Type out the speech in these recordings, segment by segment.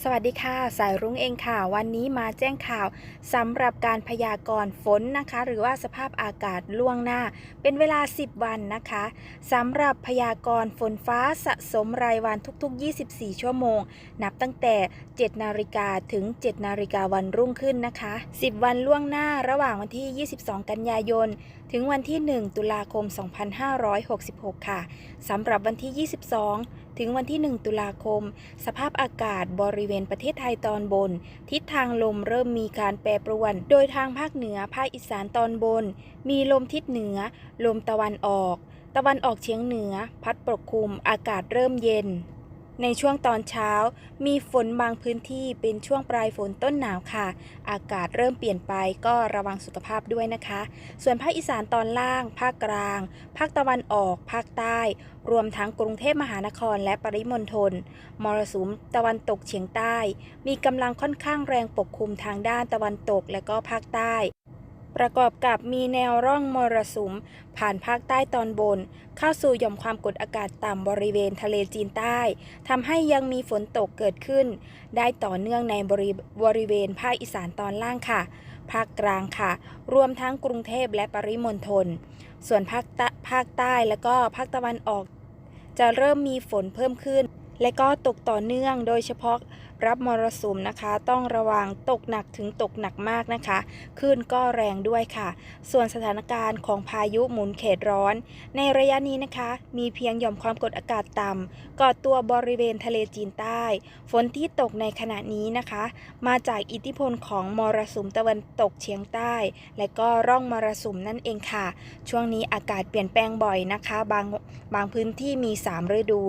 สวัสดีค่ะ สายรุ้งเองค่ะ วันนี้มาแจ้งข่าวสำหรับการพยากรณ์ฝนนะคะ หรือว่าสภาพอากาศล่วงหน้า เป็นเวลา 10 วันนะคะสำหรับพยากรณ์ฝนฟ้าสะสมรายวันทุก ๆ 24 ชั่วโมง นับตั้งแต่ 7 นาฬิกาถึง 7 นาฬิกาวันรุ่งขึ้นนะคะ 10 วันล่วงหน้าระหว่างวันที่ 22 กันยายน ถึงวันที่ 1 ตุลาคม 2566 ค่ะสำหรับวันที่ 22 ถึงวันที่ 1 ตุลาคม สภาพอากาศบริริเวณประเทศไทยตอนบน ทิศทางลมเริ่มมีการแปรปรวน โดยทางภาคเหนือภาคอีสานตอนบน มีลมทิศเหนือ ลมตะวันออก ตะวันออกเฉียงเหนือ พัดปกคลุมอากาศเริ่มเย็น ในช่วงตอนเช้า มีฝนบางพื้นที่เป็นช่วงปลายฝนต้นหนาวค่ะ อากาศเริ่มเปลี่ยนไปก็ระวังสุขภาพด้วยนะคะ ส่วนภาคอีสานตอนล่าง ภาคกลาง ภาคตะวันออก ภาคใต้ รวมทั้งกรุงเทพมหานครและปริมณฑลมรสุมตะวันตกเฉียงใต้ มีกำลังค่อนข้างแรงปกคลุมทางด้านตะวันตกและก็ภาคใต้ ประกอบกับมีแนวร่องมรสุม ผ่านภาคใต้ตอนบน เข้าสู่หย่อมความกดอากาศต่ำบริเวณทะเลจีนใต้ทำให้ยังมีฝนตกเกิดขึ้น ได้ต่อเนื่องในบริบริเวณภาคอีสานตอนล่างค่ะ ภาคกลางค่ะ รวมทั้งกรุงเทพและปริมณฑลส่วนภาคต้ภาคใต้และก็ภาคตะวันออก จะเริ่มมีฝนเพิ่มขึ้น และก็ตกต่อเนื่องโดยเฉพาะรับมรสุมนะคะ ต้องระวังตกหนักถึงตกหนักมากนะคะคลื่นก็แรงด้วยค่ะ ส่วนสถานการณ์ของพายุหมุนเขตร้อน ในระยะนี้นะคะ มีเพียงหย่อมความกดอากาศต่ำก่อตัวบริเวณทะเลจีนใต้ ฝนที่ตกในขณะนี้นะคะ มาจากอิทธิพลของมรสุมตะวันตกเฉียงใต้ และก็ร่องมรสุมนั่นเองค่ะ ช่วงนี้อากาศเปลี่ยนแปลงบ่อยนะคะ บางบางพื้นที่มี 3 ฤดู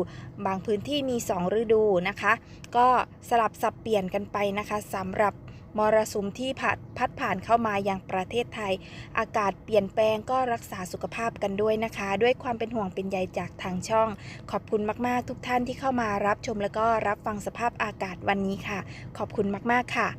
บางพื้นที่มี2 ฤดูนะคะ ก็สลับสับเปลี่ยนกันไปนะคะสำหรับมรสุมที่พัดพัดผ่านเข้ามายังประเทศไทย อากาศเปลี่ยนแปลงก็รักษาสุขภาพกันด้วยนะคะ ด้วยความเป็นห่วงเป็นใยจากทางช่อง ขอบคุณมากๆ ทุกท่านที่เข้ามารับชมแล้วก็รับฟังสภาพอากาศวันนี้ค่ะ ขอบคุณมากๆค่ะ